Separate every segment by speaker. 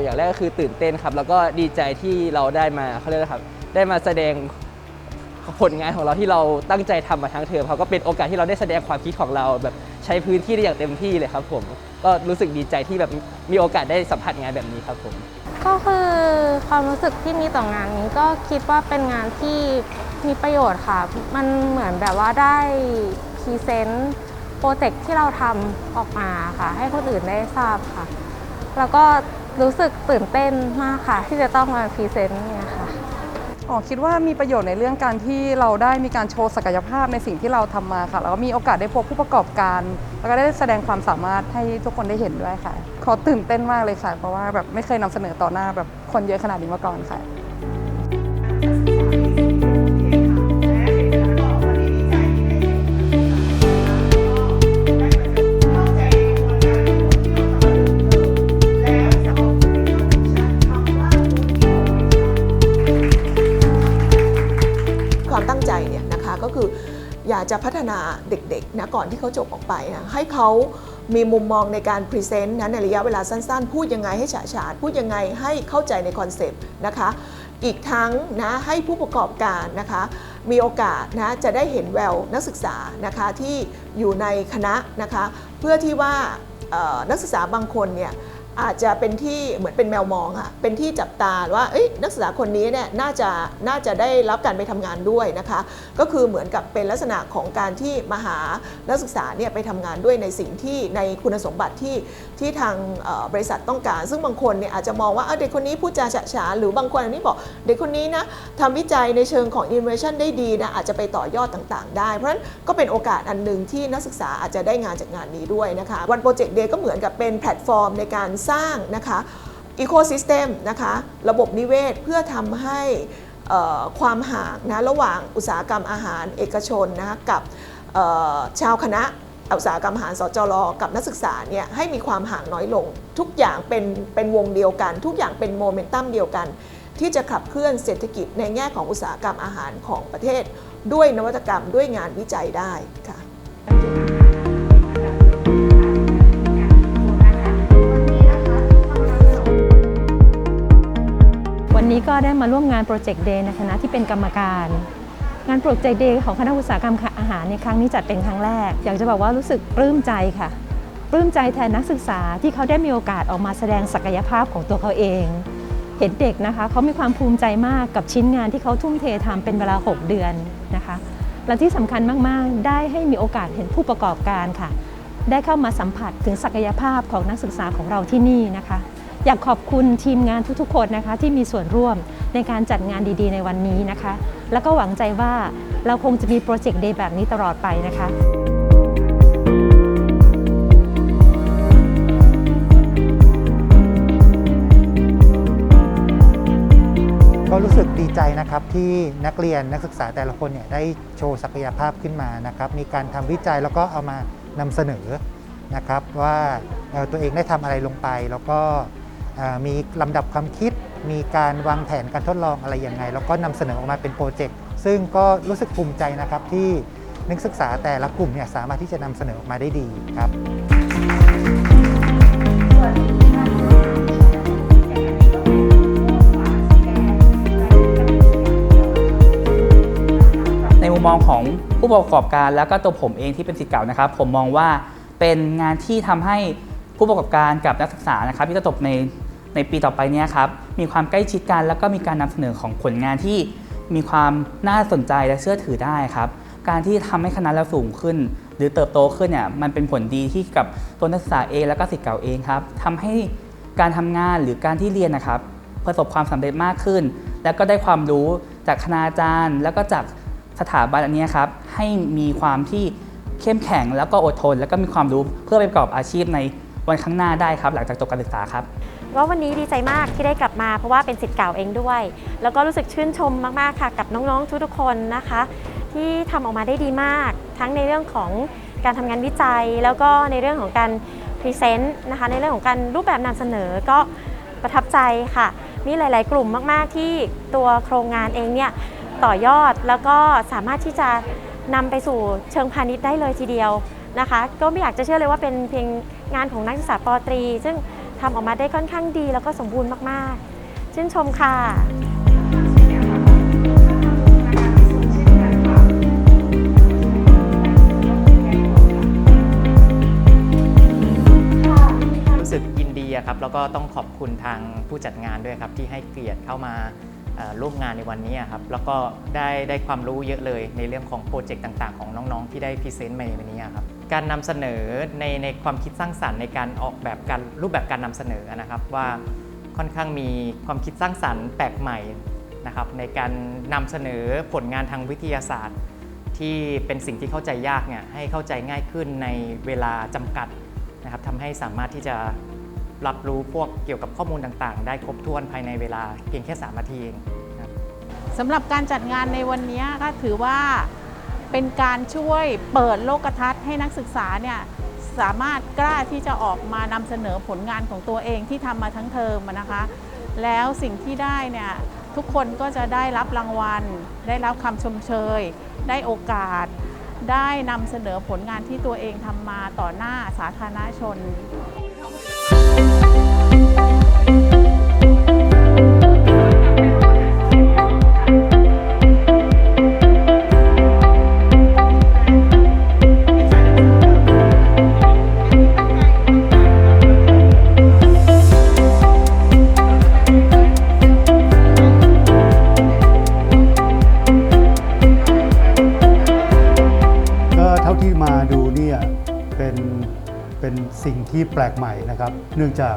Speaker 1: องบอกอย่างแรกก็คือตื่นเต้นครับ แล้วก็ดีใจที่เราได้มาเขาเรียกอะครับ ได้มาแสดงผลงานของเราที่เราตั้งใจทำมาทั้งเทอมเขาก็เป็นโอกาสที่เราได้แสดงความคิดของเราแบบใช้พื้นที่ได้อย่างเต็มที่เลยครับผมก็รู้สึกดีใจที่แบบมีโอกาสได้สัมผัสงานแบบนี้ครับผม
Speaker 2: ก็คือความรู้สึกที่มีต่องานนี้ก็คิดว่าเป็นงานที่มีประโยชน์ค่ะ มันเหมือนแบบว่าได้พรีเซนต์โปรเจกต์ที่เราทำออกมาค่ะ ให้คนอื่นได้ทราบค่ะ แล้วก็ รู้สึกตื่นเต้นมากค่ะ ที่จะต้องมาพรีเซนต์เนี่ยค่ะ
Speaker 3: อ๋อคิดว่ามีประโยชน์ในเรื่องการที่เราได้มีการโชว์ศักยภาพในสิ่งที่เราทำมาค่ะแล้วก็มีโอกาสได้พบผู้ประกอบการ แล้วก็ได้แสดงความสามารถให้ทุกคนได้เห็นด้วยค่ะ ขอตื่นเต้นมากเลยค่ะ เพราะว่าแบบไม่เคยนำเสนอต่อหน้าแบบคนเยอะขนาดนี้มาก่อนค่ะ
Speaker 4: จะพัฒนาเด็กๆนะก่อนที่เขาจบออกไปนะให้เขามีมุมมองในการพรีเซนต์นะในระยะเวลาสั้นๆ พูดยังไงให้ฉาฉานพูดยังไงให้เข้าใจในคอนเซปต์นะคะ อีกทั้งนะให้ผู้ประกอบการนะคะมีโอกาสนะจะได้เห็นแววนักศึกษานะคะที่อยู่ในคณะนะคะ เพื่อที่ว่านักศึกษาบางคนเนี่ย อาจจะเป็นที่เหมือนเป็นแมวมองอะเป็นที่จับตาว่านักศึกษาคนนี้เนี่ยน่าจะน่าจะได้รับการไปทำงานด้วยนะคะ ก็คือเหมือนกับเป็นลักษณะของการที่มาหานักศึกษาเนี่ยไปทำงานด้วยในสิ่งที่ในคุณสมบัติที่ที่ทางบริษัทต้องการ ซึ่งบางคนเนี่ยอาจจะมองว่าเด็กคนนี้พูดจาฉะฉานหรือบางคนอันนี้บอกเด็กคนนี้นะทำวิจัยในเชิงของ innovation ได้ดีนะอาจจะไปต่อยอดต่างๆ ได้ เพราะฉะนั้นก็เป็นโอกาสอันหนึ่งที่นักศึกษาอาจจะได้งานจากงานนี้ด้วยนะคะวันโปรเจกต์เดย์ก็เหมือนกับเป็นแพลตฟอร์มในการสร้างนะคะอีโค y ิสเต็มนะคะระบบนิเวศเพื่อทำให้ความห่างนะระหว่างอุตสาหกรรมอาหารเอกชนนะคะกับชาวคณะอุตสาหกรรมอาหารสจรกับนักศึกษาเนี่ยให้มีความห่างน้อยลง ทุกอย่างเป็นเป็นวงเดียวกัน ทุกอย่างเป็นโมเมนตัมเดียวกัน ที่จะขับเคลื่อนเศรษฐกิจในแง่ของอุตสาหกรรมอาหารของประเทศ ด้วยนวัตกรรมด้วยงานวิจัยได้ค่ะ
Speaker 5: ได้มาร่วมงานโปรเจกต์เดย์ในคณะที่เป็นกรรมการ งานโปรเจกต์เดย์ของคณะอุตสาหกรรมอาหารในครั้งนี้จัดเป็นครั้งแรก อยากจะบอกว่ารู้สึกปลื้มใจค่ะ ปลื้มใจแทนนักศึกษาที่เขาได้มีโอกาสออกมาแสดงศักยภาพของตัวเขาเอง เห็นเด็กนะคะเขามีความภูมิใจมากกับชิ้นงานที่เขาทุ่มเททำเป็นเวลา 6 เดือนนะคะและที่สำคัญมากๆ ได้ให้มีโอกาสเห็นผู้ประกอบการค่ะ ได้เข้ามาสัมผัสถึงศักยภาพของนักศึกษาของเราที่นี่นะคะ อยากขอบคุณทีมงานทุกๆ คนนะคะ ที่มีส่วนร่วมในการจัดงานดีๆ ในวันนี้นะคะ แล้วก็หวังใจว่าเราคงจะมีโปรเจกต์เดย์แบบนี้ตลอดไปนะคะ
Speaker 6: ก็รู้สึกดีใจนะครับที่นักเรียนนักศึกษาแต่ละคนเนี่ยได้โชว์ศักยภาพขึ้นมานะครับ มีการทำวิจัยแล้วก็เอามานำเสนอนะครับว่าเอ่อตัวเองได้ทำอะไรลงไปแล้วก็ มีลำดับความคิด มีการวางแผนการทดลองอะไรยังไง แล้วก็นำเสนอออกมาเป็นโปรเจกต์ซึ่งก็รู้สึกภูมิใจนะครับที่นักศึกษาแต่ละกลุ่มเนี่ยสามารถที่จะนำเสนอออกมาได้ดีครับ
Speaker 7: ในมุมมองของผู้ประกอบการแล้วก็ตัวผมเองที่เป็นสิทธิ์เก่านะครับ ผมมองว่าเป็นงานที่ทำให้ผู้ประกอบการกับนักศึกษานะครับที่จะจบใน ในปีต่อไปนี้ครับมีความใกล้ชิดกันแล้วก็มีการนำเสนอของผลงานที่มีความน่าสนใจและเชื่อถือได้ครับ การที่ทำให้คณะเราสูงขึ้น หรือเติบโตขึ้นเนี่ยมันเป็นผลดีที่กับตัวนักศึกษาเองแล้วก็สิทธิ์เก่าเองครับทำให้การทำงานหรือการที่เรียนนะครับ ประสบความสำเร็จมากขึ้น แล้วก็ได้ความรู้จากคณาจารย์ แล้วก็จากสถาบันอันนี้ครับให้มีความที่เข้มแข็งแล้วก็อดทน แล้วก็มีความรู้เพื่อไปประกอบอาชีพในวันข้างหน้าได้ครับ หลังจากจบการศึกษาครับ
Speaker 8: ว่าวันนี้ดีใจมากที่ได้กลับมาเพราะว่าเป็นสิทธิ์เก่าเองด้วย แล้วก็รู้สึกชื่นชมมากๆค่ะ กับน้องๆทุกๆคนนะคะ ที่ทำออกมาได้ดีมาก ทั้งในเรื่องของการทำงานวิจัย แล้วก็ในเรื่องของการพรีเซนต์นะคะในเรื่องของการรูปแบบนำเสนอก็ประทับใจค่ะ มีหลาย ๆ กลุ่มมาก ๆ ที่ตัวโครงงานเองเนี่ยต่อยอดแล้วก็สามารถที่จะนำไปสู่เชิงพาณิชย์ได้เลยทีเดียวนะคะ ก็ไม่อยากจะเชื่อเลยว่าเป็นเพียงงานของนักศึกษาปตรี ซึ่ง ทำออกมาได้ค่อนข้างดีแล้วก็สมบูรณ์มากๆ ชื่นชมค่ะ
Speaker 9: รู้สึกยินดีครับแล้วก็ต้องขอบคุณทางผู้จัดงานด้วยครับที่ให้เกียรติเข้ามาร่วมงานในวันนี้ครับแล้วก็ได้ได้ความรู้เยอะเลยในเรื่องของโปรเจกต์ต่าง ๆ ของน้องๆ ที่ได้พรีเซนต์มาในวันนี้ครับ การนำเสนอในในความคิดสร้างสรรค์ในการออกแบบการรูปแบบการนำเสนอนะครับว่าค่อนข้างมีความคิดสร้างสรรค์แปลกใหม่นะครับในการนำเสนอผลงานทางวิทยาศาสตร์ ที่เป็นสิ่งที่เข้าใจยากเนี่ยให้เข้าใจง่ายขึ้นในเวลาจำกัดนะครับทำให้สามารถที่จะรับรู้พวกเกี่ยวกับข้อมูลต่างๆ ได้ครบถ้วนภายในเวลาเพียงแค่3นาทีเอง
Speaker 10: สำหรับการจัดงานในวันนี้ก็ถือว่า เป็นการช่วยเปิดโลกทัศน์ให้นักศึกษาเนี่ยสามารถกล้าที่จะออกมานำเสนอผลงานของตัวเองที่ทำมาทั้งเทอมนะคะ แล้วสิ่งที่ได้เนี่ยทุกคนก็จะได้รับรางวัล ได้รับคำชมเชย ได้โอกาส ได้นำเสนอผลงานที่ตัวเองทำมาต่อหน้าสาธารณชน
Speaker 11: เป็นเป็นสิ่งที่แปลกใหม่นะครับ เนื่องจาก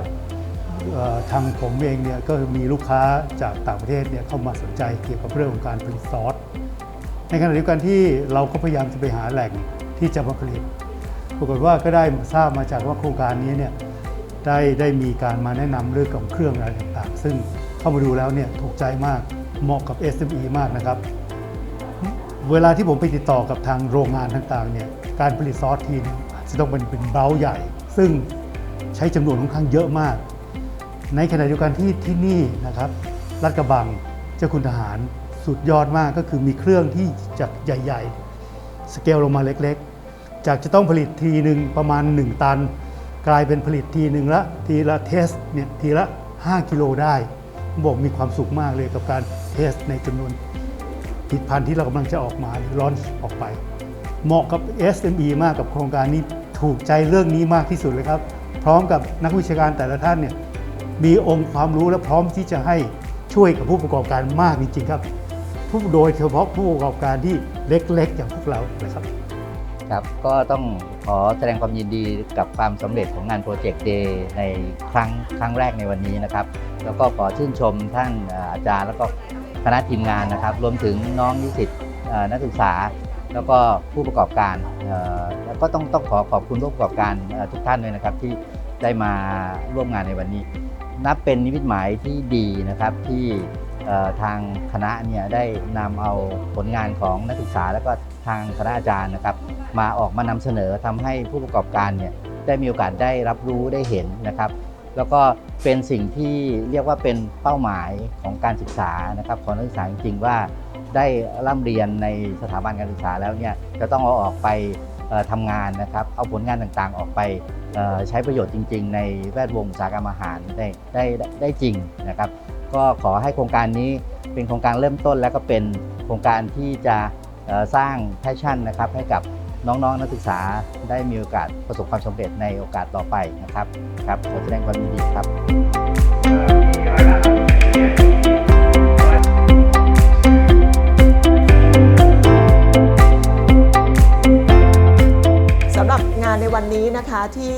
Speaker 11: ทางผมเองเนี่ยก็มีลูกค้าจากต่างประเทศเนี่ยเข้ามาสนใจเกี่ยวกับเรื่องของการผลิตซอสในขณะเดียวกันที่เราก็พยายามจะไปหาแหล่งที่จะมาผลิต ปรากฏว่าก็ได้ทราบมาจากว่าโครงการนี้เนี่ยได้ได้มีการมาแนะนำเรื่องของเครื่องอะไรต่างๆ ซึ่งเข้ามาดูแล้วเนี่ยถูกใจมากเหมาะกับ SME มากนะครับ เวลาที่ผมไปติดต่อกับทางโรงงานต่างๆเนี่ยการผลิตซอสทีนึง จะต้องเป็นเป็นเบราใหญ่ ซึ่งใช้จำนวนค่อนข้างเยอะมาก ในขณะเดียวกันที่ที่นี่นะครับรัดกระบังเจ้าคุณทหารสุดยอดมากก็คือมีเครื่องที่จากใหญ่ ๆ สเกลลงมาเล็กๆ จากจะต้องผลิตทีหนึ่งประมาณ 1 ตัน กลายเป็นผลิตทีหนึ่งละทีละเทสเนี่ยทีละ 5 กิโลได้บอกมีความสุขมากเลยกับการเทสในจำนวนผลิตภัณฑ์ที่เรากำลังจะออกมาหรือลอนออกไป เหมาะกับ SME มากกับโครงการนี้ ถูกใจเรื่องนี้มากที่สุดเลยครับ พร้อมกับนักวิชาการแต่ละท่านเนี่ยมีองค์ความรู้และพร้อมที่จะให้ช่วยกับผู้ประกอบการมากจริงๆครับผู้โดยเฉพาะผู้ประกอบการที่เล็กๆอย่างพวกเรานะครับ
Speaker 12: ครับก็ต้องขอแสดงความยินดีกับความสำเร็จของงานโปรเจกต์เดย์ในครั้งครั้งแรกในวันนี้นะครับ แล้วก็ขอชื่นชมท่านอาจารย์แล้วก็คณะทีมงานนะครับ รวมถึงน้องนิสิตนักศึกษา แล้วก็ผู้ประกอบการแล้วก็ต้องต้องขอขอบคุณผู้ประกอบการทุกท่านด้วยนะครับที่ได้มาร่วมงานในวันนี้ นับเป็นนิมิตหมายที่ดีนะครับที่ทางคณะเนี่ยได้นำเอาผลงานของนักศึกษา แล้วก็ทางคณะอาจารย์นะครับ มาออกมานำเสนอทำให้ผู้ประกอบการเนี่ยได้มีโอกาสได้รับรู้ได้เห็นนะครับ แล้วก็เป็นสิ่งที่เรียกว่าเป็นเป้าหมายของการศึกษานะครับของนักศึกษาจริงๆว่า ได้ร่ำเรียนในสถาบันการศึกษาแล้วเนี่ยจะต้องเอาออกไปทำงานนะครับเอาผลงานต่างๆออกไปใช้ประโยชน์จริง ๆ ในแวดวงอุตสาหกรรมอาหารได้ได้ได้ได้จริงนะครับ ก็ขอให้โครงการนี้เป็นโครงการเริ่มต้นและก็เป็นโครงการที่จะสร้างแพชชั่นนะครับให้กับน้องๆนักศึกษาได้มีโอกาสประสบความสำเร็จในโอกาสต่อไปนะครับครับขอแสดงความยินดีครับา
Speaker 4: นในวันนี้นะคะที่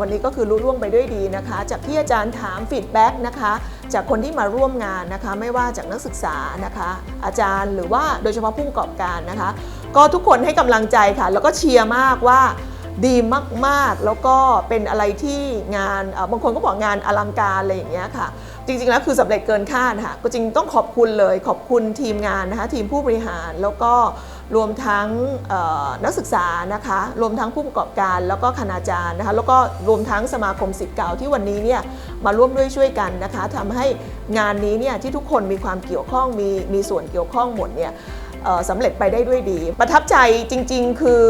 Speaker 4: วันนี้ก็คือรุ่ล่วงไปด้วยดีนะคะ จากที่อาจารย์ถามฟีดแบ็กนะคะจากคนที่มาร่วมงานนะคะไม่ว่าจากนักศึกษานะคะ อาจารย์หรือว่าโดยเฉพาะผู้ประกอบการนะคะ ก็ทุกคนให้กำลังใจค่ะ แล้วก็เชียร์มากว่าดีมากๆ แล้วก็เป็นอะไรที่งานบางคนก็บอกงานอลังการอะไรอย่างเงี้ยค่ะ จริงๆแล้วคือสำเร็จเกินคาดค่ะก็จริงต้องขอบคุณเลยขอบคุณทีมงานนะคะทีมผู้บริหารแล้วก็ รวมทั้งนักศึกษานะคะรวมทั้งผู้ประกอบการแล้วก็คณาจารย์นะคะแล้วก็รวมทั้งสมาคมสิทธิ์เก่าที่วันนี้เนี่ยมาร่วมด้วยช่วยกันนะคะทำให้งานนี้เนี่ยที่ทุกคนมีความเกี่ยวข้องมีมีส่วนเกี่ยวข้องหมดเนี่ยสำเร็จไปได้ด้วยดี ประทับใจจริง ๆ คือ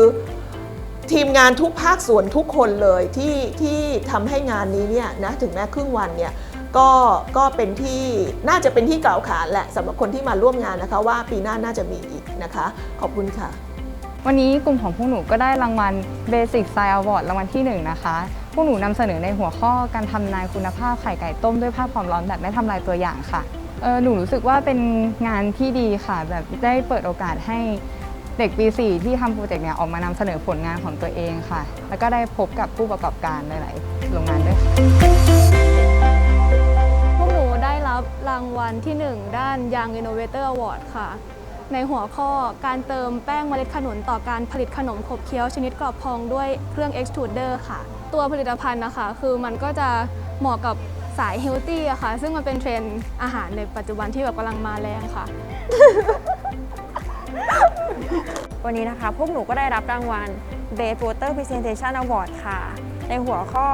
Speaker 4: ทีมงานทุกภาคส่วนทุกคนเลยที่ที่ทำให้งานนี้เนี่ยนะถึงแม้ครึ่งวันเนี่ย ก็ก็เป็นที่น่าจะเป็นที่กล่าวขานแหละสำหรับคนที่มาร่วมงานนะคะ ว่าปีหน้าน่าจะมีอีกนะคะ ขอบคุณค่ะ
Speaker 3: วันนี้กลุ่มของพวกหนูก็ได้รางวัล Basic Science Award รางวัลที่ 1 นะคะ พวกหนูนำเสนอในหัวข้อการทำนายคุณภาพไข่ไก่ต้มด้วยภาพความร้อนแบบไม่ทำลายตัวอย่างค่ะเออหนูรู้สึกว่าเป็นงานที่ดีค่ะ แบบได้เปิดโอกาสให้เด็กปี 4 ที่ทำโปรเจกต์เนี่ยออกมานำเสนอผลงานของตัวเองค่ะ แล้วก็ได้พบกับผู้ประกอบการหลาย ๆ โรงงานด้วยค่ะ
Speaker 13: ที่ 1 ด้าน Young Innovator Award ค่ะ ในหัวข้อการเติมแป้งเมล็ดขนุนต่อการผลิตขนมขบเคี้ยวชนิดกรอบพองด้วยเครื่อง extruder ค่ะ ตัวผลิตภัณฑ์นะคะ คือมันก็จะเหมาะกับสายเฮลตี้อะค่ะ ซึ่งมันเป็นเทรนด์อาหารในปัจจุบันที่แบบกำลังมาแรงค่ะ
Speaker 14: วันนี้นะคะ พวกหนูก็ได้รับรางวัล Best Water Presentation Award ค่ะ ในหัวข้อ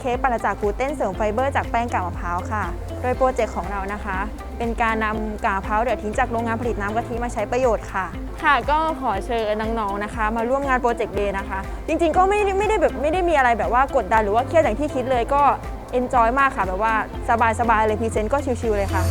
Speaker 14: เค้กปราจากกลูเตนเสริมไฟเบอร์จากแป้งกากมะพร้าวค่ะ ดยโปรเจกต์ของเรานะคะ เป็นการนำกากมะพร้าวเดือดทิ้งจากโรงงานผลิตน้ำกะทิมาใช้ประโยชน์ค่ะ ค่ะก็ขอเชิญน้องๆนะคะ มาร่วมงานโปรเจกต์เดย์นะคะ จริงๆก็ไม่ได้ไม่ได้แบบไม่ได้มีอะไรแบบว่ากดดันหรือว่าเครียดอย่างที่คิดเลยก็เอนจอยมากค่ะแบบว่าสบายๆเลยพรีเซนต์ก็ชิลๆเลยค่ะ